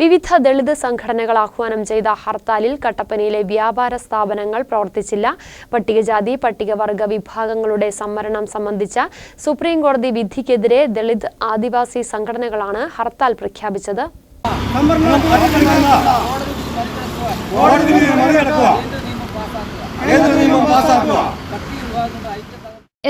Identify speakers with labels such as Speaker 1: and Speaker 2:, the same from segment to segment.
Speaker 1: വിവിധ ദളിത് സംഘടനകൾ ആഹ്വാനം ചെയ്ത ഹർത്താലിൽ കട്ടപ്പനയിലെ വ്യാപാര സ്ഥാപനങ്ങൾ പ്രവർത്തിച്ചില്ല. പട്ടികജാതി പട്ടികവർഗ വിഭാഗങ്ങളുടെ സംവരണം സംബന്ധിച്ച സുപ്രീം കോടതി വിധിക്കെതിരെ ദളിത് ആദിവാസി സംഘടനകളാണ് ഹർത്താൽ പ്രഖ്യാപിച്ചത്.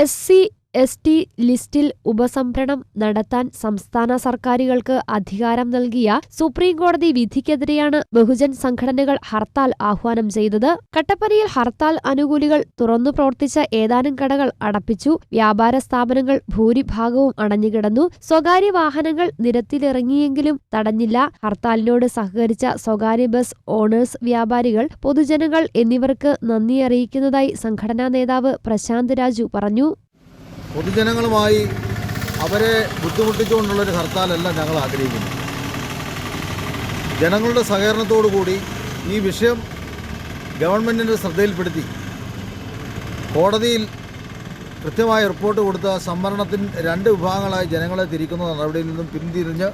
Speaker 2: എസ് സി എസ് ടി ലിസ്റ്റിൽ ഉപസംഭരണം നടത്താൻ സംസ്ഥാന സർക്കാരുകൾക്ക് അധികാരം നൽകിയ സുപ്രീം കോടതി വിധിക്കെതിരെയാണ് ബഹുജൻ സംഘടനകൾ ഹർത്താൽ ആഹ്വാനം ചെയ്തത്. കട്ടപ്പനയിൽ ഹർത്താൽ അനുകൂലികൾ തുറന്നു പ്രവർത്തിച്ച ഏതാനും കടകൾ അടപ്പിച്ചു. വ്യാപാര സ്ഥാപനങ്ങൾ ഭൂരിഭാഗവും അടഞ്ഞുകിടന്നു. സ്വകാര്യ വാഹനങ്ങൾ നിരത്തിലിറങ്ങിയെങ്കിലും തടഞ്ഞില്ല. ഹർത്താലിനോട് സഹകരിച്ച സ്വകാര്യ ബസ് ഓണേഴ്സ് വ്യാപാരികൾ പൊതുജനങ്ങൾ എന്നിവർക്ക് നന്ദി അറിയിക്കുന്നതായി സംഘടനാ നേതാവ് പ്രശാന്ത് രാജു പറഞ്ഞു.
Speaker 3: പൊതുജനങ്ങളുമായി അവരെ ബുദ്ധിമുട്ടിച്ചുകൊണ്ടുള്ളൊരു ഹർത്താലല്ല ഞങ്ങൾ ആഗ്രഹിക്കുന്നത്. ജനങ്ങളുടെ സഹകരണത്തോടു കൂടി ഈ വിഷയം ഗവൺമെന്റിന്റെ ശ്രദ്ധയിൽപ്പെടുത്തി. കോടതിയിൽ കൃത്യമായ റിപ്പോർട്ട് കൊടുത്ത സംവരണത്തിന് രണ്ട് വിഭാഗങ്ങളായി ജനങ്ങളെ തിരിക്കുന്ന നടപടിയിൽ നിന്നും പിന്തിരിഞ്ഞ്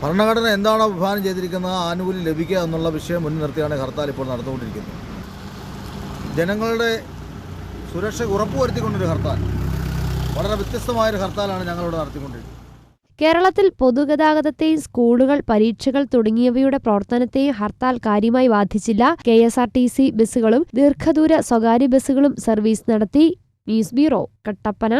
Speaker 3: ഭരണഘടന എന്താണോ വിഭാവനം ചെയ്തിരിക്കുന്നത് ആനുകൂല്യം ലഭിക്കുക എന്നുള്ള വിഷയം മുൻനിർത്തിയാണ് ഹർത്താൽ ഇപ്പോൾ നടന്നുകൊണ്ടിരിക്കുന്നത്. ജനങ്ങളുടെ സുരക്ഷ ഉറപ്പുവരുത്തിക്കൊണ്ടൊരു ഹർത്താൽ. വളരെ വ്യത്യസ്തമായ ഒരു ഹർത്താലാണ് ഞങ്ങളിവിടെ നടത്തിക്കൊണ്ടിരിക്കുന്നത്.
Speaker 2: കേരളത്തിൽ പൊതുഗതാഗതത്തെയും സ്കൂളുകൾ പരീക്ഷകൾ തുടങ്ങിയവയുടെ പ്രവർത്തനത്തെയും ഹർത്താൽ കാര്യമായി ബാധിച്ചില്ല. K S R T C ബസ്സുകളും ദീർഘദൂര സ്വകാര്യ ബസ്സുകളും സർവീസ് നടത്തി. News bureau Kattappana.